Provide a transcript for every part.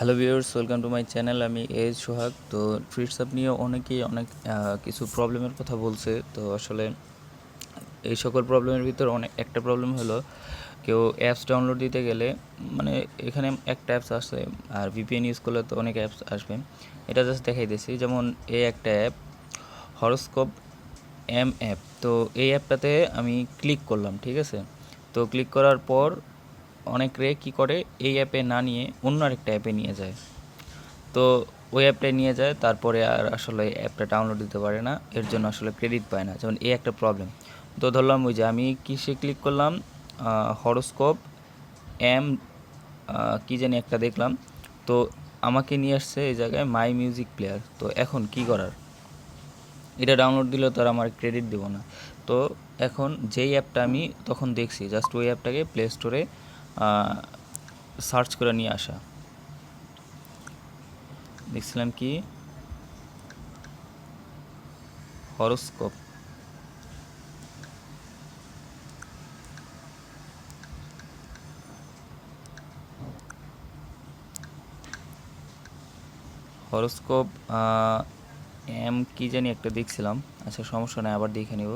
Hello viewers welcome to my channel আমি এজ সোহাগ। তো ফ্রিটস আপ নিয়ে অনেকেই অনেক কিছু প্রবলেমের কথা বলছে। তো আসলে এই সকল প্রবলেমের ভিতর অনেক, একটা প্রবলেম হলো কেউ অ্যাপস ডাউনলোড দিতে গেলে মানে এখানে একটা অ্যাপস আসে, আর ভিপিএন ইউজ করলে তো অনেক অ্যাপস আসবে। এটা জাস্ট দেখাই দিয়েছি। যেমন এই একটা অ্যাপ হরোস্কোপ এম অ্যাপ তো এই অ্যাপটাতে আমি ক্লিক করলাম, ঠিক আছে? তো ক্লিক করার পর অনেক রে কী করে এই অ্যাপে না নিয়ে অন্য আরেকটা অ্যাপে নিয়ে যায়। তো ওই অ্যাপটায় নিয়ে যায়, তারপরে আর আসলে অ্যাপটা ডাউনলোড দিতে পারে না, এর জন্য আসলে ক্রেডিট পায় না। যেমন এই একটা প্রবলেম তো ধরলাম ওই যে আমি কিসে ক্লিক করলাম? হরোস্কোপ এম কী জানি একটা দেখলাম। তো আমাকে নিয়ে আসছে এই জায়গায় মাই মিউজিক প্লেয়ার তো এখন কি করার? এটা ডাউনলোড দিলে তো আর আমার ক্রেডিট দেবো না। তো এখন যেই অ্যাপটা আমি তখন দেখছি জাস্ট ওই অ্যাপটাকে প্লে স্টোরে সার্চ করে নিয়ে আসা। দেখছিলাম কি? হরোস্কোপ হরোস্কোপ এম কি জানি একটা দেখছিলাম। আচ্ছা সমস্যা নেই, আবার দেখে নিব।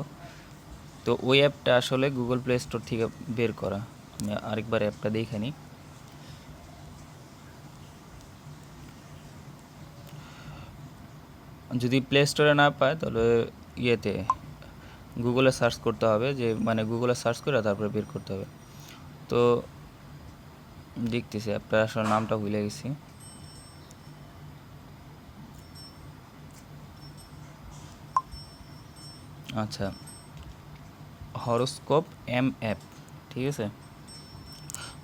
তো ওই অ্যাপটা আসলে গুগল প্লে স্টোর থেকে বের করা। আমি আরেকবার অ্যাপটা দেখে নিই যদি প্লে স্টোরে না পায় তাহলে ইয়েতে গুগলে সার্চ করতে হবে যে মানে গুগলে সার্চ করে তারপরে বের করতে হবে তো দেখতেছি অ্যাপটা আসলে নামটা ভুলে গেছি আচ্ছা হরোস্কোপ এম অ্যাপ ঠিক আছে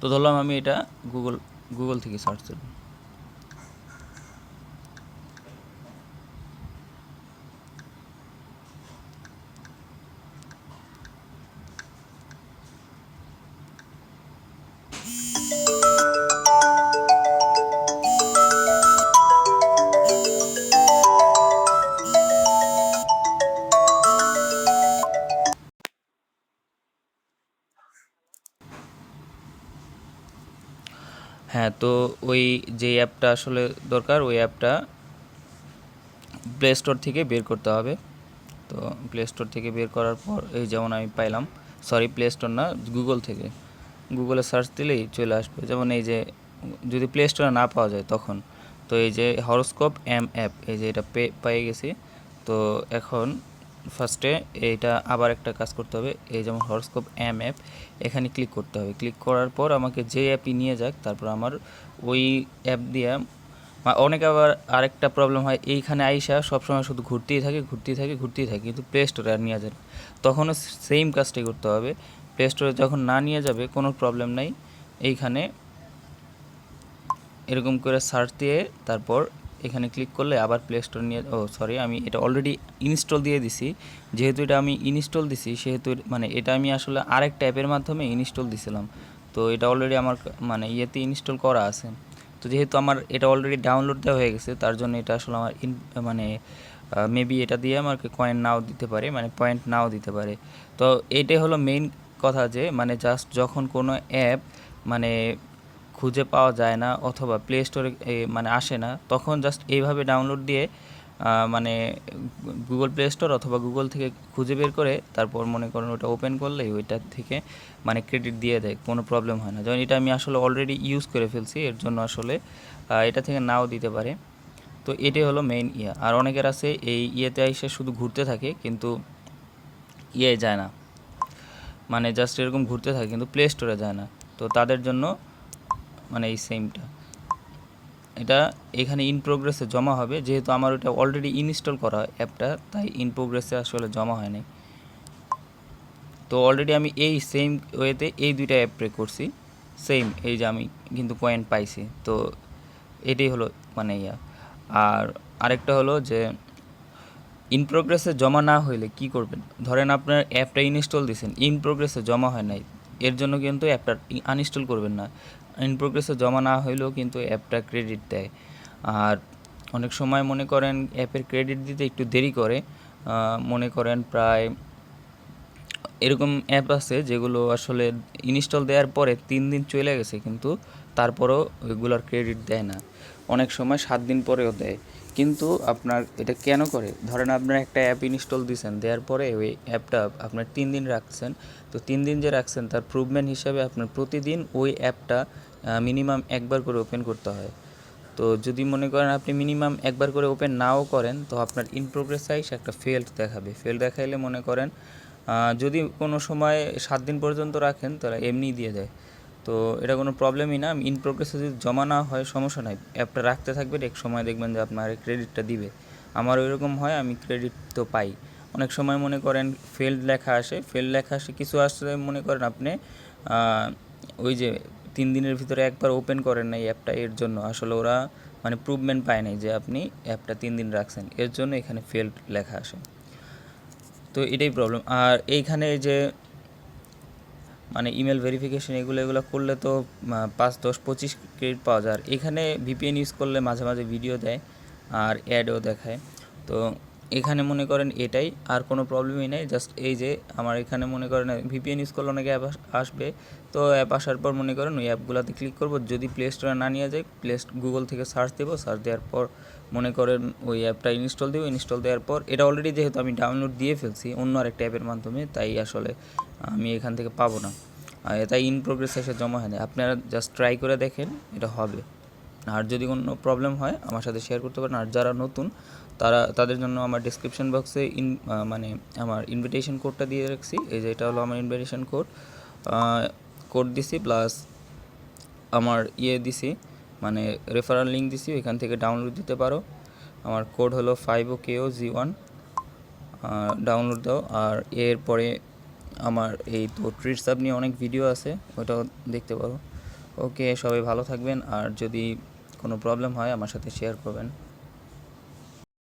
তো ধরলাম আমি এটা গুগল গুগল থেকে সার্চ করব হ্যাঁ তো ওই যে অ্যাপটা আসলে দরকার, ওই অ্যাপটা প্লে স্টোর থেকে বের করতে হবে। তো প্লে স্টোর থেকে বের করার পর এই যেমন আমি পাইলাম সরি প্লে স্টোর না গুগল থেকে। গুগলে সার্চ দিলেই চলে আসবে। যেমন এই যে যদি প্লে স্টোরে না পাওয়া যায় তখন। তো এই যে হরোস্কোপ এম অ্যাপ এই যে এটা পে, পেয়ে গেছি। তো এখন ফার্স্টে এইটা আবার একটা কাজ করতে হবে, এই যেমন হরোস্কোপ এম অ্যাপ এখানে ক্লিক করতে হবে। ক্লিক করার পর আমাকে যে অ্যাপই নিয়ে যাক, তারপর আমার ওই অ্যাপ দিয়ে অনেক আবার আরেকটা প্রবলেম হয়, এইখানে আইসা সবসময় শুধু ঘুরতেই থাকে ঘুরতেই থাকে ঘুরতেই থাকে, কিন্তু প্লে স্টোরে আর নিয়ে যায়। তখনও সেম কাজটাই করতে হবে। প্লে স্টোরে যখন না নিয়ে যাবে, কোনো প্রবলেম নাই। এইখানে এরকম করে সার্চ দিয়ে তারপর এখানে ক্লিক করলে আবার প্লে স্টোর নিয়ে ও সরি আমি এটা অলরেডি ইনস্টল দিয়ে দিছি। যেহেতু এটা আমি ইনস্টল দিছি, সেহেতু মানে এটা আমি আসলে আরেকটা অ্যাপের মাধ্যমে ইনস্টল দিছিলাম। তো এটা অলরেডি আমার মানে ইয়েতে ইনস্টল করা আছে। তো যেহেতু আমার এটা অলরেডি ডাউনলোড দেওয়া হয়ে গেছে, তার জন্য এটা আসলে আমার ইন মানে মেবি এটা দিয়ে আমাকে কয়েন নাও দিতে পারে মানে পয়েন্ট নাও দিতে পারে। তো এইটাই হলো মেইন কথা যে মানে জাস্ট যখন কোনো অ্যাপ মানে খুঁজে পাওয়া যায় না অথবা প্লে স্টোরে মানে আসে না, তখন জাস্ট এইভাবে ডাউনলোড দিয়ে মানে গুগল প্লে স্টোর অথবা গুগল থেকে খুঁজে বের করে, তারপর মনে করেন ওটা ওপেন করলেই ওইটা থেকে মানে ক্রেডিট দিয়ে দেয়, কোনো প্রবলেম হয় না। যেমন এটা আমি আসলে অলরেডি ইউজ করে ফেলছি, এর জন্য আসলে এটা থেকে নাও দিতে পারে। তো এটাই হলো মেইন ইয়া। আর অনেকের আছে, এই ইয়েতে এসে শুধু ঘুরতে থাকে, কিন্তু ইয়ে যায় না। মানে জাস্ট এরকম ঘুরতে থাকে, কিন্তু প্লে স্টোরে যায় না। তো তাদের জন্য মানে এই সেমটা এটা এখানে ইন প্রোগ্রেসে জমা হবে, যেহেতু আমার ওটা অলরেডি ইনস্টল করা অ্যাপটা তাই ইন প্রোগ্রেসে আসলে জমা হয় নাই। তো অলরেডি আমি এই সেম ওয়েতে এই দুইটা অ্যাপ প্রে করছি। সেম এই যে আমি কিন্তু পয়েন্ট পাইছি। তো এটাই হলো মানে ইয়া। আর আরেকটা হলো যে ইন প্রোগ্রেসে জমা না হইলে কি করবেন? ধরেন আপনার অ্যাপটা ইনস্টল দিয়েছেন ইন প্রোগ্রেসে জমা হয় নাই। এর জন্য কিন্তু অ্যাপটা আনইনস্টল করবেন না। ইন প্রোগ্রেসে জমা না হইলেও কিন্তু অ্যাপটা ক্রেডিট দেয়। আর অনেক সময় মনে করেন অ্যাপের ক্রেডিট দিতে একটু দেরি করে মনে করেন প্রায় এরকম অ্যাপ আছে যেগুলো আসলে ইনস্টল দেওয়ার পরে তিন দিন চলে গেছে কিন্তু তারপরও ওইগুলোর ক্রেডিট দেয় না। অনেক সময় সাত দিন পরেও দেয়। কিন্তু আপনার এটা কেন করে? ধরেন আপনার একটা অ্যাপ ইনস্টল দিয়েছেন দেওয়ার পরে ওই অ্যাপটা আপনার তিন দিন রাখছেন। তো তিন দিন যে রাখছেন, তার প্রুভমেন্ট হিসাবে আপনার প্রতিদিন ওই অ্যাপটা মিনিমাম একবার করে ওপেন করতে হয়। তো যদি মনে করেন আপনি মিনিমাম একবার করে ওপেন নাও করেন, তো আপনার ইন প্রোগ্রেস সাইজ একটা ফেল্ড দেখাবে। ফেল দেখাইলে মনে করেন যদি কোনো সময় সাত দিন পর্যন্ত রাখেন, তাহলে এমনি দিয়ে দেয়। তো এটা কোনো প্রবলেমই না। ইন প্রোগ্রেসে যদি জমা না হয়, সমস্যা নাই। অ্যাপটা রাখতে থাকবেন এক সময় দেখবেন যে আপনার ক্রেডিটটা দিবে। আমার ওইরকম হয়, আমি ক্রেডিট তো পাই। অনেক সময় মনে করেন ফেল্ড লেখা আসে। ফেল্ড লেখা আসে, কিছু আসলে মনে করেন আপনি ওই যে তিন দিনের ভিতরে একবার ওপেন করেন না এই অ্যাপটা এর জন্য। আসলে ওরা মানে প্রুভমেন্ট পায় নাই যে আপনি অ্যাপটা তিন দিন রাখছেন। এর জন্য এখানে ফেল্ড লেখা আসে। তো এটাই প্রবলেম আর এইখানে যে মানে ইমেল ভেরিফিকেশন এগুলো এগুলো করলে তো পাঁচ, দশ, পঁচিশ ক্রেডিট পাওয়া যায়। আর এখানে ভিপিএন ইউজ করলে মাঝে মাঝে ভিডিও দেয় আর অ্যাডও দেখায়। তো এখানে মনে করেন এটাই, আর কোনো প্রবলেমই নেই জাস্ট এই যে আমার এখানে মনে করেন ভিপিএন ইউজ করলে অনেক অ্যাপ আসবে, তো অ্যাপ আসার পর মনে করেন ওই অ্যাপগুলোতে ক্লিক করব, যদি প্লে স্টোরে না নিয়ে যায় প্লে গুগল থেকে সার্চ দেবো সার্চ দেওয়ার পর মনে করেন ওই অ্যাপটা ইনস্টল দেবো ইনস্টল দেওয়ার পর এটা অলরেডি যেহেতু আমি ডাউনলোড দিয়ে ফেলছি, অন্য আরেকটা অ্যাপের মাধ্যমে, তাই আসলে আমি এখান থেকে পাবো না। তাই ইন প্রোগ্রেস এসে জমা হয় না আপনারা জাস্ট ট্রাই করে দেখেন, এটা হবে। আর যদি কোনো প্রবলেম হয়, আমার সাথে শেয়ার করতে পারেন। আর যারা নতুন তারা, তাদের জন্য আমার ডিসক্রিপশন বক্সে ইন মানে আমার ইনভিটেশন কোডটা দিয়ে রাখছি। এই যে এটা হলো আমার ইনভিটেশন কোড কোড দিছি প্লাস আমার ইয়ে দিছি মানে রেফারাল লিঙ্ক দিছি ওইখান থেকে ডাউনলোড দিতে পারো। আমার কোড হলো ফাইভ ও কেও জি ওয়ান ডাউনলোড দাও। আর এরপরে আমার এই তো ট্রিটস আপ নিয়ে অনেক ভিডিও আছে, ওটাও দেখতে পারো। ওকে সবাই ভালো থাকবেন। আর যদি কোনো প্রবলেম হয়, আমার সাথে শেয়ার করবেন।